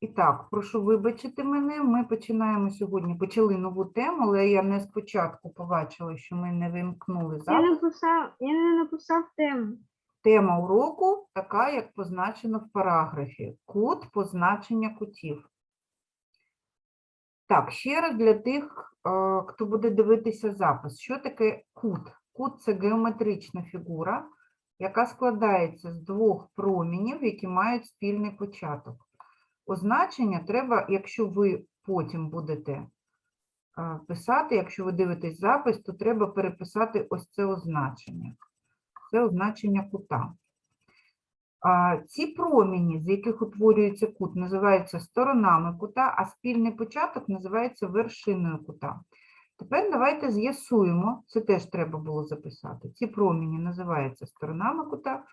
І так, прошу вибачити мене. Ми починаємо сьогодні. Почали нову тему, але я не спочатку побачила, що ми не вимкнули Я запис. написав, я не написав тему. Тема уроку така, як позначено в параграфі. Кут позначення кутів. Так, ще раз для тих, е, хто буде дивитися запис. Що таке кут? Кут це геометрична фігура, яка складається з двох промінів, які мають спільний початок. Означення треба, якщо ви потім будете писати, якщо ви дивитесь запис, то треба переписати ось це означення. Це означення кута. Ці промені, з яких утворюється кут, називаються сторонами кута, а спільний початок називається вершиною кута. Тепер давайте з'ясуємо, це теж треба було записати. Ці промені називаються сторонами кута,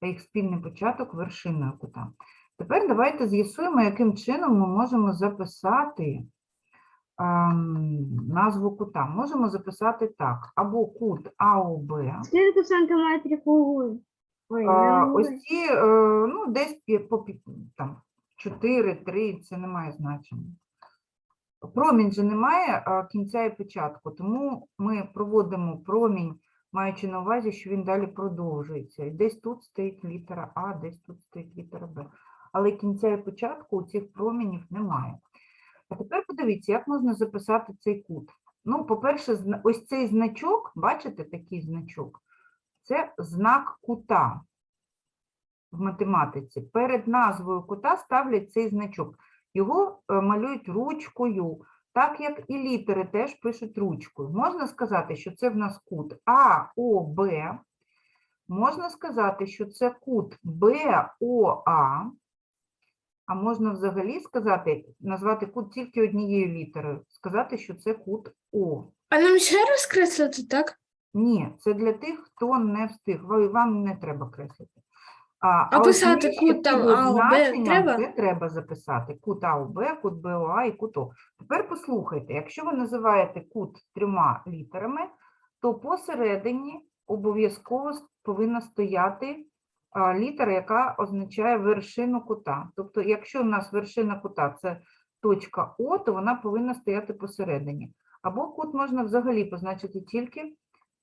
а їх спільний початок вершиною кута. Тепер давайте з'ясуємо, яким чином ми можемо записати ем, назву кута. Можемо записати так: або кут АОБ. Скільки сантиметрів углу? Ой, А, не Ось ці, е, ну, десь пі- по пі- там, 4, 3, це не має значення. Промінь же немає а, кінця і початку, тому ми проводимо промінь, маючи на увазі, що він далі продовжується. І десь тут стоїть літера А, десь тут стоїть літера Б. Але кінця і початку у цих промінів немає. А тепер подивіться, як можна записати цей кут. Ну, по-перше, ось цей значок, бачите, такий значок, це знак кута в математиці. Перед назвою кута ставлять цей значок. Його е, малюють ручкою, так як і літери теж пишуть ручкою. Можна сказати, що це в нас кут АОБ. Можна сказати, що це кут БОА. А можна взагалі сказати, назвати кут тільки однією літерою, сказати, що це кут О. А нам ще раз креслити, так? Ні, це для тих, хто не встиг. Ви- Вам не треба креслити. А, А ось писати нижче кут там під А, Б означенням треба? Це треба записати. Кут А, Б, кут Б, О, А і кут О. Тепер послухайте, якщо ви називаєте кут трьома літерами, то посередині обов'язково с- повинна стояти літера, яка означає вершину кута. Тобто, якщо в нас вершина кута це точка О, то вона повинна стояти посередині. Або кут можна взагалі позначити тільки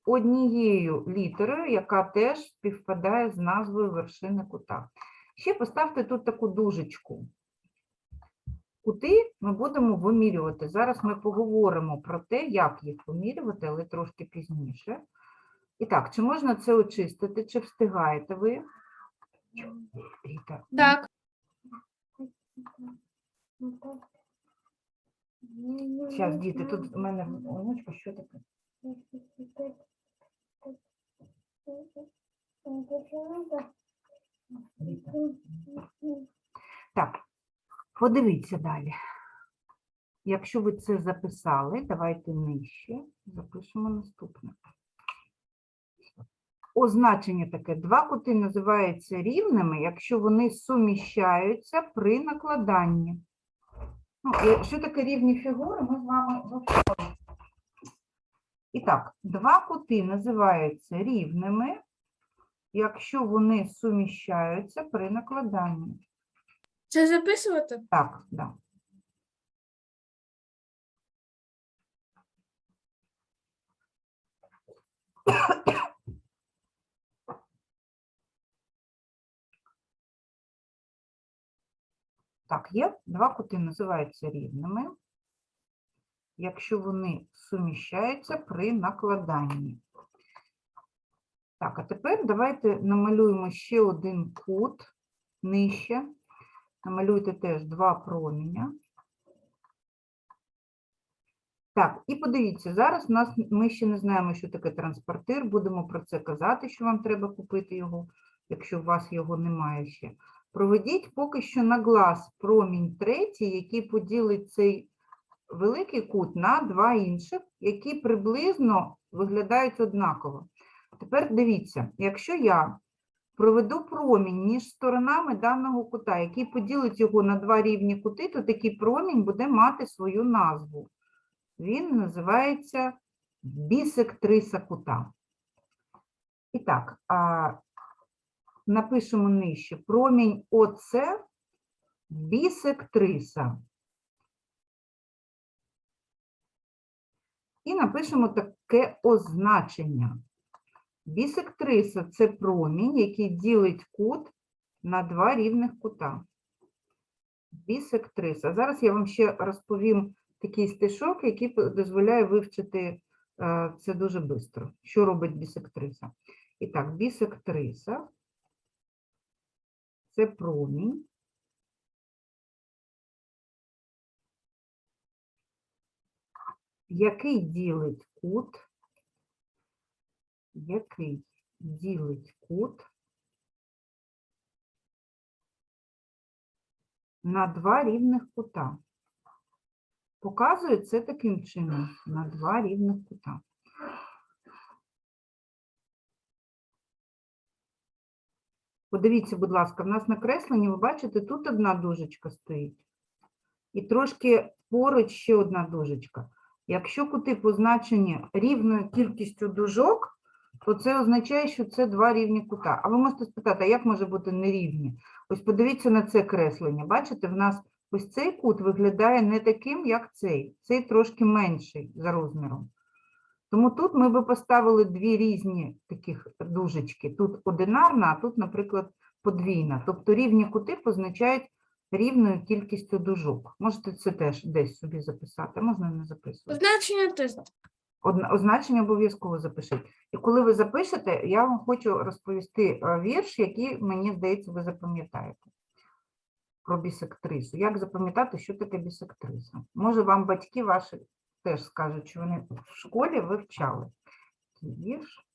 однією літерою, яка теж співпадає з назвою вершини кута. Ще поставте тут таку дужечку. Кути ми будемо вимірювати. Зараз ми поговоримо про те, як їх вимірювати, але трошки пізніше. І так, чи можна це очистити, чи встигаєте ви? Так. Зараз, діти, тут у мене онучка, що таке? Так, подивіться далі. Якщо ви це записали, давайте нижче запишемо наступне. Означення таке: два кути називаються рівними, якщо вони суміщаються при накладанні. Ну, що таке рівні фігури, ми з вами вивчали. І так, два кути називаються рівними, якщо вони суміщаються при накладанні. Це записувати? Так, да. Так, є два кути називаються рівними, якщо вони суміщаються при накладанні. Так, а тепер давайте намалюємо ще один кут нижче. Намалюйте теж два проміння. Так, і подивіться, зараз нас ми ще не знаємо, що таке транспортир. Будемо про це казати, що вам треба купити його, якщо у вас його немає ще. Проведіть поки що на глаз промінь третій, який поділить цей великий кут на два інших, які приблизно виглядають однаково. Тепер дивіться, якщо я проведу промінь між сторонами даного кута, який поділить його на два рівні кути, то такий промінь буде мати свою назву. Він називається бісектриса кута. І так, напишемо нижче. Промінь ОЦ бісектриса. І напишемо таке означення. Бісектриса це промінь, який ділить кут на два рівних кута. Бісектриса. Зараз я вам ще розповім такий стишок, який дозволяє вивчити е, це дуже швидко. Що робить бісектриса? І так, бісектриса це промінь, який ділить кут, який ділить кут на два рівних кута. Показує це таким чином на два рівних кута. Подивіться, будь ласка, в нас на кресленні, ви бачите, тут одна дужечка стоїть. І трошки поруч ще одна дужечка. Якщо кути позначені рівною кількістю дужок, то це означає, що це два рівні кута. А ви можете спитати, а як може бути нерівні? Ось подивіться на це креслення. Бачите, в нас ось цей кут виглядає не таким, як цей. Цей трошки менший за розміром. Тому тут ми би поставили дві різні таких дужечки. Тут одинарна, а тут, наприклад, подвійна. Тобто рівні кути позначають рівною кількістю дужок. Можете це теж десь собі записати, а можна не записувати. Означення тест. Одна- Означення обов'язково запишіть. І коли ви запишете, я вам хочу розповісти е, вірш, який, мені здається, ви запам'ятаєте про бісектрису. Як запам'ятати, що таке бісектриса? Може, вам батьки ваші теж скажуть, що вони в школі вивчали такий.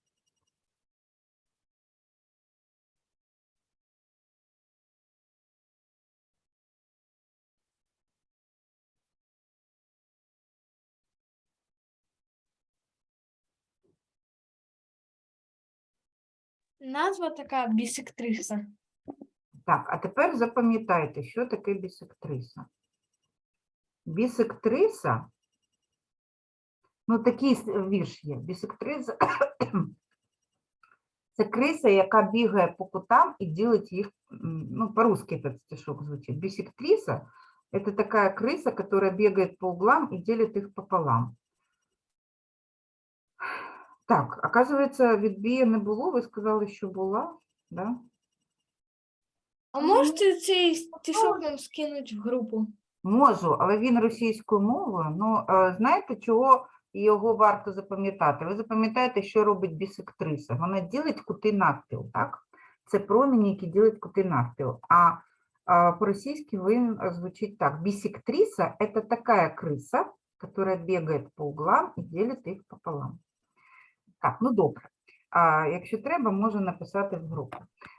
Назва така бісектриса. Так, а тепер запам'ятайте, що таке бісектриса. Бісектриса, ну такий с- вірш є. Бісектриса це криса, яка бігає по кутам і ділить їх, м, ну, по-русски этот стишок звучит. Бисектриса – это такая крыса, которая бегает по углам и делит их пополам. Так, оказывается, відбія не було, ви сказали, що була, да? А можете цей стишок нам скинути в групу? Можу, але він російською мовою. Ну, е, знаєте, чого його варто запам'ятати? Ви запам'ятаєте, що робить бісектриса? Вона ділить кути навпіл, так? Це промені, які ділять кути навпіл. А, а по-російськи він звучить так. Бисектриса – это такая крыса, которая бегает по углам и делит их пополам. Так, ну добре. А якщо треба, можу написати в групу.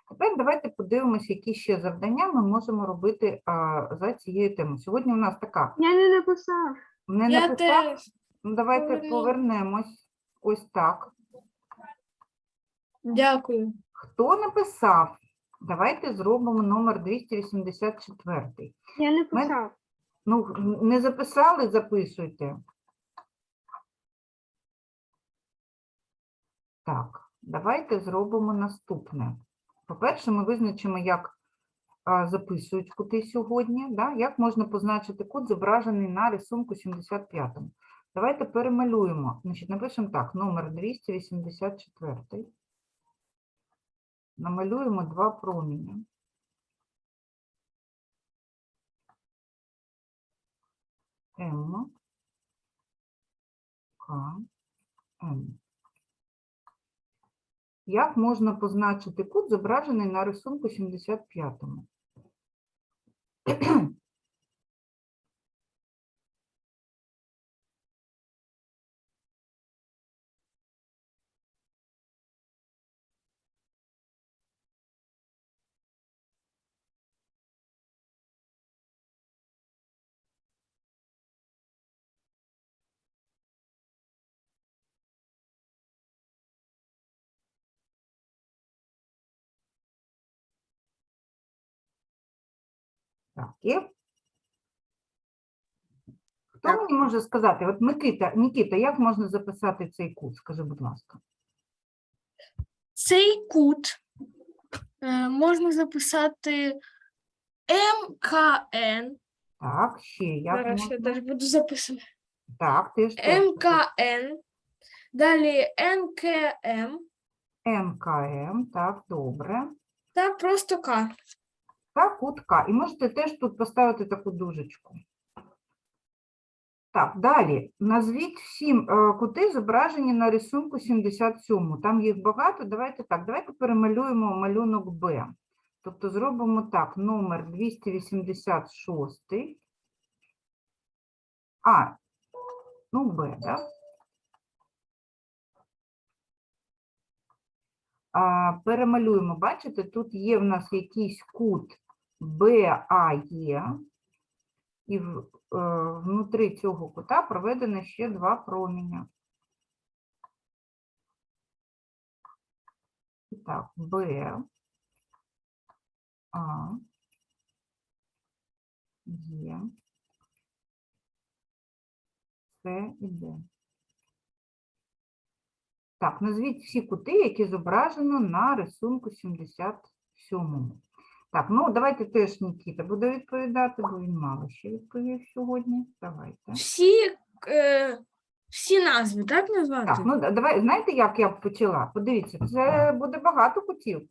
Тепер давайте подивимося, які ще завдання ми можемо робити а, за цією темою. Сьогодні у нас така Я не написав. не Я написав. теж. Ну, давайте повернемось. Ось так. Дякую. Хто написав? Давайте зробимо номер 284. Я не писав. Ну, не записали, записуйте. Так, давайте зробимо наступне. По-перше, ми визначимо, як а, записують кути сьогодні, да? як можна позначити кут, зображений на рисунку 75. Давайте перемалюємо. Значить, напишемо так, номер 284. Намалюємо два промені. М, К, М. Як можна позначити кут, зображений на рисунку 75-му? Так, є? Хто мені може сказати? От Микита, Нікіта, як можна записати цей кут? Скажи, будь ласка. Цей кут е, можна записати МКН. Так, ще як Зараз я можна? теж буду записувати. Так, теж теж. МКН. Далі НКМ МКМ, так, добре. та просто К. та кут К. І можете теж тут поставити таку дужечку. Так, далі. Назвіть всі е, кути, зображені на рисунку 77. Там їх багато. Давайте так, давайте перемалюємо малюнок Б. Тобто зробимо так, номер 286. А, ну Б, так? А, перемалюємо, бачите, тут є в нас якийсь кут БАЄ, і в, е, внутрі цього кута проведено ще два проміння. І Так, Б, А, Є, С і Д. Так, назвіть всі кути, які зображено на рисунку 77. Так, ну давайте теж Нікіта буде відповідати, бо він мало ще відповів сьогодні. Давайте. Всі, е, всі назви, так назвати? Так, ну да- давай, знаєте, як я почала? Подивіться, це буде багато кутів.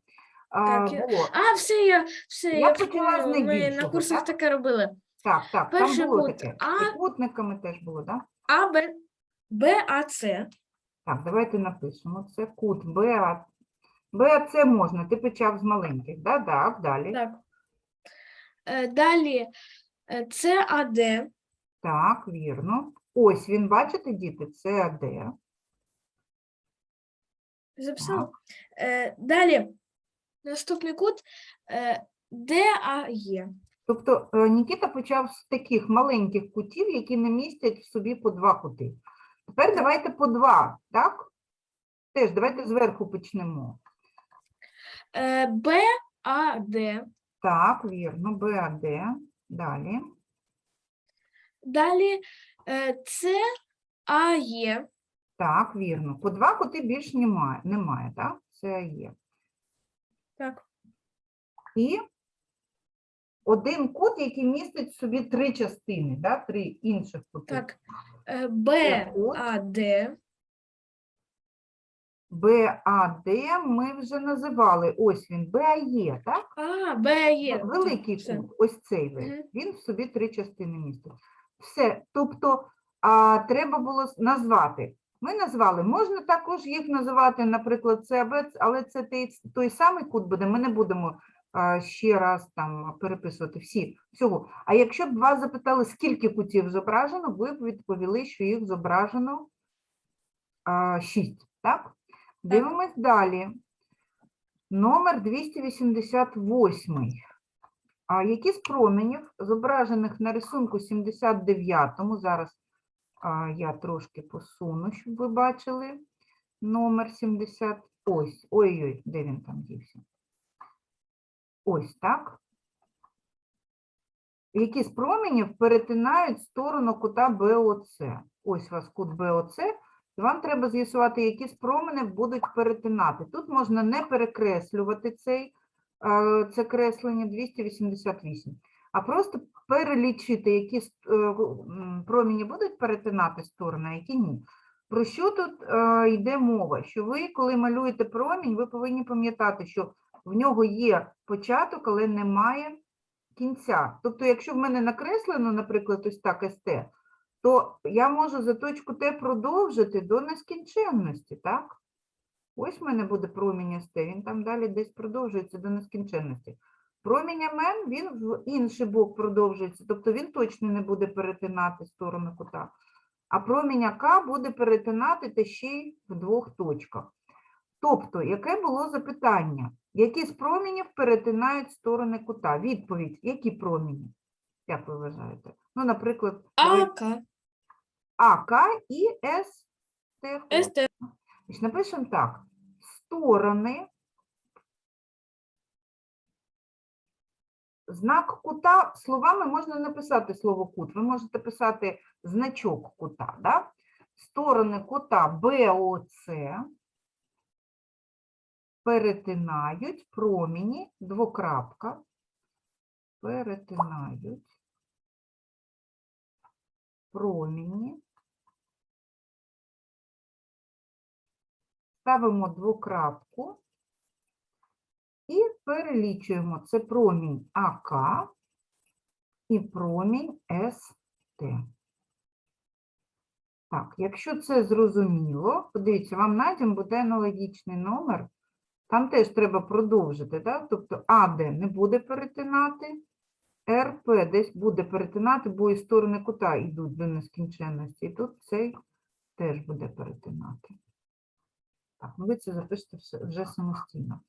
А, Так, я- було- А, все, я, все, Я я, почала з вспомнила, Ми на курсах так? таке робили. так, так, там перший було кут таке. А. Трикутниками теж було, так? А, Б, Б, А, С. Так, давайте напишемо. Це кут БА. БАЦ можна, ти почав з маленьких, да? так, далі. Так. Е, Далі е, С, А, Д. Так, вірно. Ось він, бачите, діти, це АД. Записала. Е, Далі наступний кут е, Д, А, Є. Тобто е, Нікіта почав з таких маленьких кутів, які не містять в собі по два кути. Тепер давайте по два, так? Теж давайте зверху почнемо. Е, Б, А, Д. Так, вірно, БАД. Далі. Далі е, С, А, Є. Так, вірно. По два кути більш немає, немає так? Це є. Так. І один кут, який містить в собі три частини, да? три інших кути. Так. Е, Б, А, Д. БАД ми вже називали. Ось він, БАЄ, так? А, Б, Є. Так, Великий все. кут, ось цей весь. Мгм. Він в собі три частини містить. Все. Тобто а, треба було с- назвати. Ми назвали, можна також їх називати, наприклад, це АБ, але це той, той самий кут буде. Ми не будемо а, ще раз там переписувати всі всього. А якщо б вас запитали, скільки кутів зображено, ви б відповіли, що їх зображено а, шість. Так? Дивимось далі. Номер 288. А які з променів, зображених на рисунку 79-му, зараз а, я трошки посуну, щоб ви бачили номер 70. Ось, ой-ой, де він там дівся? Ось так. Які з променів перетинають сторону кута БОЦ. Ось у вас кут БОЦ. Вам треба з'ясувати, які з променів будуть перетинати. Тут можна не перекреслювати цей, е, це креслення 288, а просто перелічити, які е, промені будуть перетинати сторони, а які ні. Про що тут е, йде мова? Що ви, коли малюєте промінь, ви повинні пам'ятати, що в нього є початок, але немає кінця. Тобто, якщо в мене накреслено, наприклад, ось так СТ, то я можу за точку Т продовжити до нескінченності, так? Ось в мене буде промінь СТ, він там далі десь продовжується до нескінченності. Промінь МН, він в інший бок продовжується, тобто він точно не буде перетинати сторону кута. А промінь К буде перетинати та ще й в двох точках. Тобто, яке було запитання? Які з промінів перетинають сторони кута? Відповідь, які проміні? Як ви вважаєте? Ну, наприклад, давай- А, К. АК і СТ. С, Значить, напишемо так. Сторони. Знак кута словами можна написати слово кут. Ви можете писати значок кута. Да? Сторони кута БОЦ перетинають проміні двокрапка. перетинають промені. Ставимо двокрапку і перелічуємо. Це промінь АК і промінь СТ. Так, якщо це зрозуміло, подивіться, вам надім буде аналогічний номер. Там теж треба продовжити, так? тобто АД не буде перетинати, РП десь буде перетинати, бо і сторони кута йдуть до нескінченності. І тут цей теж буде перетинати. Так, ну ви це запишете вже самостійно.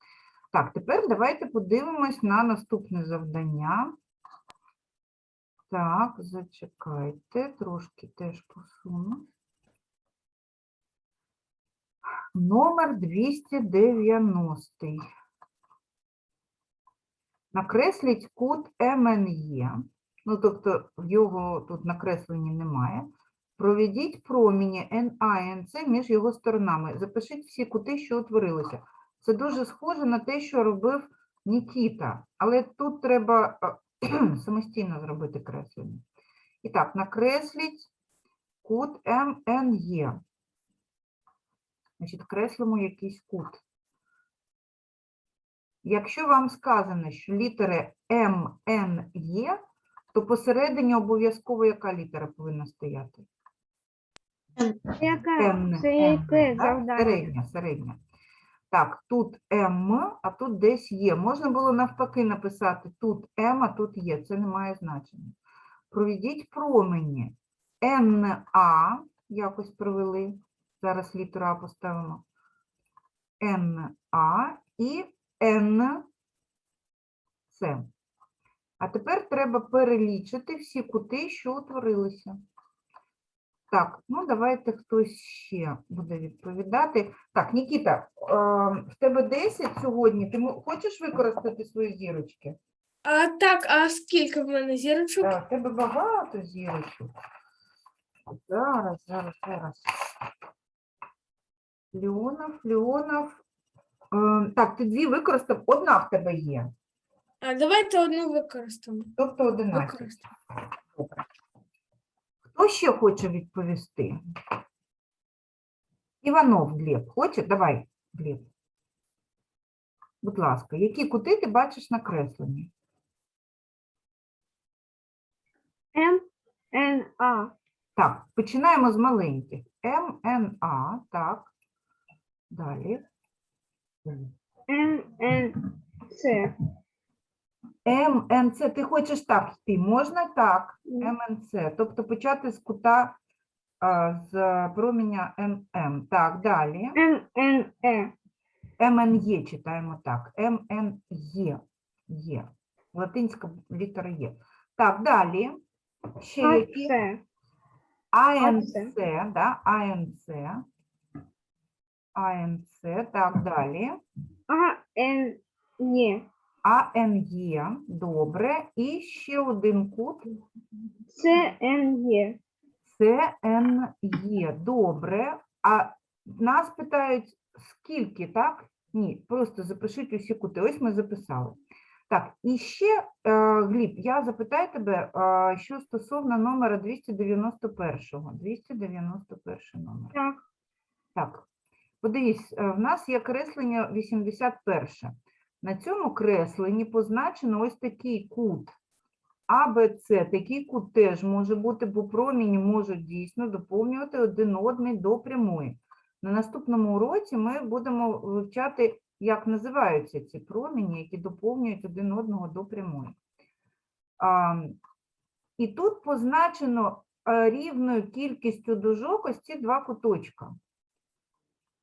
Так, тепер давайте подивимось на наступне завдання. Так, зачекайте, трошки теж посуну. Номер 290. Накресліть кут МНЄ. Ну, тобто його тут накреслені немає. Проведіть проміні НА між його сторонами. Запишіть всі кути, що утворилися. Це дуже схоже на те, що робив Нікіта, але тут треба е, самостійно зробити креслення. І так, накресліть кут МНЄ. Значить, креслимо якийсь кут. Якщо вам сказано, що літери МН є, то посередині обов'язково яка літера повинна стояти? Яка? Н, Це Н, яке так? завдання? Середня, середня. Так, тут М, а тут десь є. Можна було навпаки написати тут М, а тут є. Це не має значення. Проведіть промені НА, якось провели. Зараз літеру А поставимо. НА і НЦ. А тепер треба перелічити всі кути, що утворилися. Так, ну давайте хтось ще буде відповідати. Так, Нікіта, е, в тебе 10 сьогодні. Ти хочеш використати свої зірочки? А так, а скільки в мене зірочок? Так, в тебе багато зірочок. Зараз, зараз, зараз. Леонов, Леонов. Е, Так, ти дві використав, одна в тебе є. А давайте одну використаємо. Тобто 11. Використаємо. Добре. Хто ще хоче відповісти? Іванов Глеб хоче? Давай, Глеб. Будь ласка, які кути ти бачиш накреслені? М, Н, А. Так, починаємо з маленьких. МНА, так. Далі. Н, Н, С. МНЦ, ти хочеш так йти? Можна так, М. МНЦ, тобто почати з кута а, з променя ММ. Так, далі. Н, Н, Е. МНЄ читаємо так. МНЄ. Є. Латинська літера Є. Так, далі. Ще А, які? С. АНЦ, АЦ. да? АНЦ. АНЦ. Так, далі. А, Н, Е. АНЄ. Добре. І ще один кут. С, Н, Е. ЦНЄ. Добре. А нас питають, скільки, так? Ні, просто запишіть усі кути. Ось ми записали. Так, і ще, е, Гліб, я запитаю тебе, е, що стосовно номера 291. 291 номер. Так. Так, подивись, е, в нас є креслення 81. На цьому кресленні позначено ось такий кут. АБЦ, такий кут теж може бути, бо проміні можуть дійсно доповнювати один одний до прямої. На наступному уроці ми будемо вивчати, як називаються ці проміні, які доповнюють один одного до прямої. А, і тут позначено е, рівною кількістю дужок ось ці два куточка.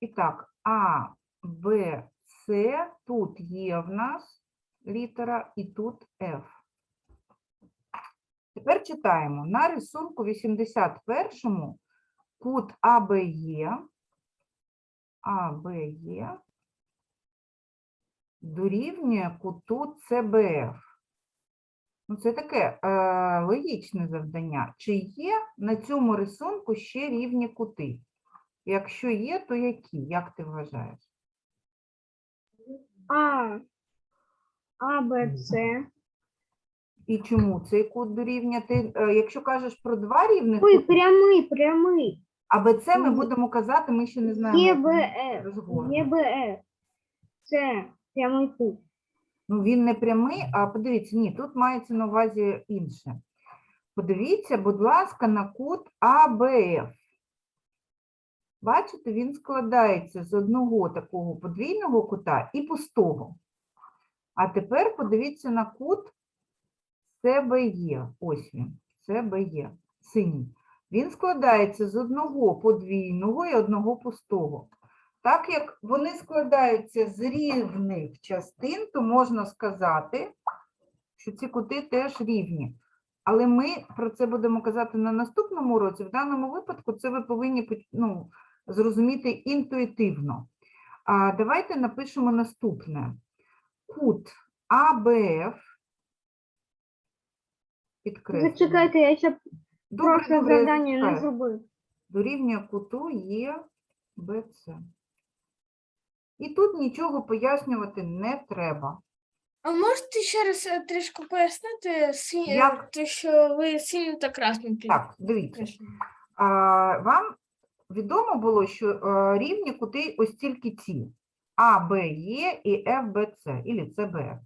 І так, А, Б, С, тут є в нас літера і тут F. Тепер читаємо. На рисунку 81 кут АБЕ, АБЕ дорівнює куту ЦБФ. Ну, це таке е, логічне завдання. Чи є на цьому рисунку ще рівні кути? Якщо є, то які? Як ти вважаєш? А, А, Б, С. І чому цей кут дорівнює? Ти, е, якщо кажеш про два рівних Ой, кути, прямий, прямий. а БЦ ми будемо казати, ми ще не знаємо. як він ЄБФ. розгорнений. ЄБФ. Це прямий кут. Ну, він не прямий, а подивіться, ні, тут мається на увазі інше. Подивіться, будь ласка, на кут АБФ. Бачите, він складається з одного такого подвійного кута і пустого. А тепер подивіться на кут СБЄ. Ось він, СБЄ, синій. Він складається з одного подвійного і одного пустого. Так як вони складаються з рівних частин, то можна сказати, що ці кути теж рівні. Але ми про це будемо казати на наступному уроці. В даному випадку це ви повинні ну, зрозуміти інтуїтивно. А давайте напишемо наступне. Кут АБФ. Підкреслюємо. Зачекайте, я ще прошле завдання не зробив. Дорівнює куту є БЦ. І тут нічого пояснювати не треба. А можете ще раз е, трішки пояснити, те, що ви синю та красним Так, дивіться. А, вам відомо було, що е, рівні кути ось тільки ці А, Б, Є і Ф, Б, С, і С, Б,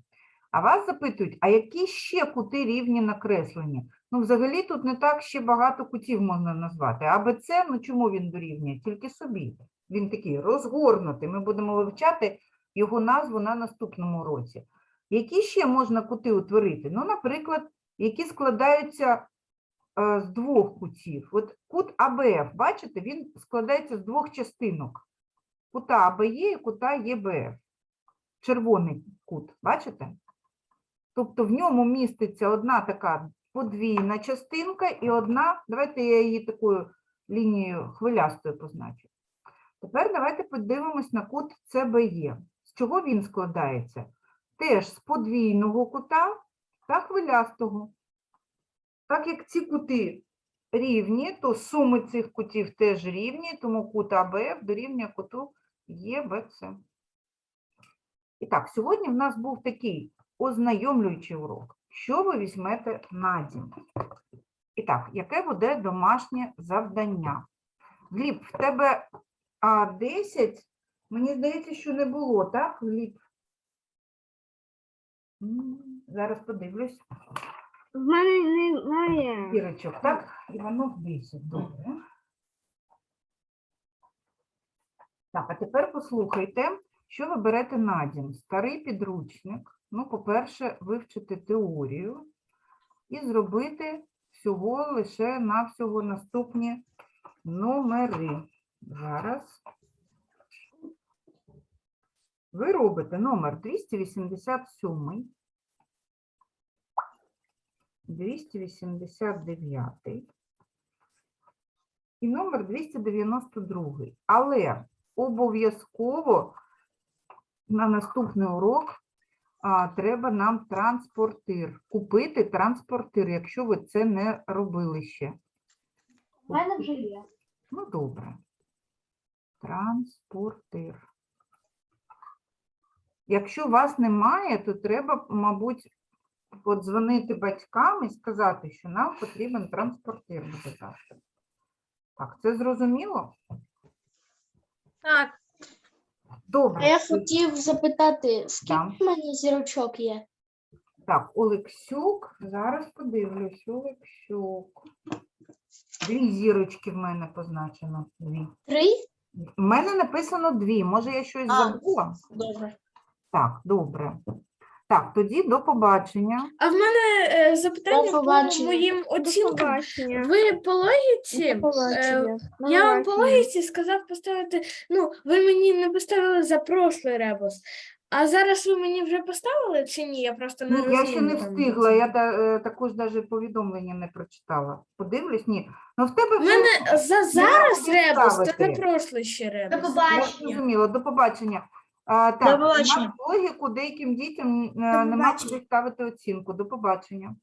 А вас запитують, а які ще кути рівні накреслені? Ну, взагалі тут не так ще багато кутів можна назвати. А Б, С, ну чому він дорівнює? Тільки собі. Він такий розгорнутий. Ми будемо вивчати його назву на наступному році. Які ще можна кути утворити? Ну, наприклад, які складаються е, з двох кутів. От кут АБФ, бачите, він складається з двох частинок. Кута АБЄ і кута ЄБФ. Червоний кут, бачите? Тобто в ньому міститься одна така подвійна частинка і одна, давайте я її такою лінією хвилястою позначу. Тепер давайте подивимось на кут ЦБЄ. З чого він складається? Теж з подвійного кута та хвилястого. Так як ці кути рівні, то суми цих кутів теж рівні, тому кут АБФ дорівнює куту ЄБЦ. І так, сьогодні в нас був такий ознайомлюючий урок. Що ви візьмете на дім? І так, яке буде домашнє завдання? Гліб, в тебе а, 10, мені здається, що не було, так, Гліб? Зараз подивлюсь. В мене немає. Ірочок, так? Іванов 10, добре. Так, а тепер послухайте, що ви берете на дім. Старий підручник. Ну, по-перше, вивчити теорію і зробити всього лише навсього наступні номери. Зараз. Ви робите номер 287, 289 і номер 292. Але обов'язково на наступний урок а, треба нам транспортир. Купити транспортир, якщо ви це не робили ще. У мене вже є. Ну, добре. Транспортир. Якщо вас немає, то треба, мабуть, подзвонити батькам і сказати, що нам потрібен транспортир буде завтра. Так, це зрозуміло? Так, Добре. А я хотів запитати, скільки Да. в мене зірочок є? Так, Олексюк, зараз подивлюсь, Олексюк. Дві зірочки в мене позначено. Дві. Три? В мене написано дві. Може, я щось А. забула? Добре. Так, добре. Так, тоді до побачення. а в мене е, запитання по побачення. моїм оцінкам. Ви по логіці, До побачення. е, я вам по логіці сказав поставити, ну, ви мені не поставили за прошлий ребус. А зараз ви мені вже поставили чи ні? Я просто не Ні, розумію. я ще не там встигла, я та- е, також навіть повідомлення не прочитала. Подивлюсь, ні. Ну, в тебе У вже мене за зараз ребус, це ставити. не прошлий ще ребус. До я побачення. зрозуміла. До побачення. А, так, побачення. логіку деяким дітям е, нема побачення. куди ставити оцінку. До побачення.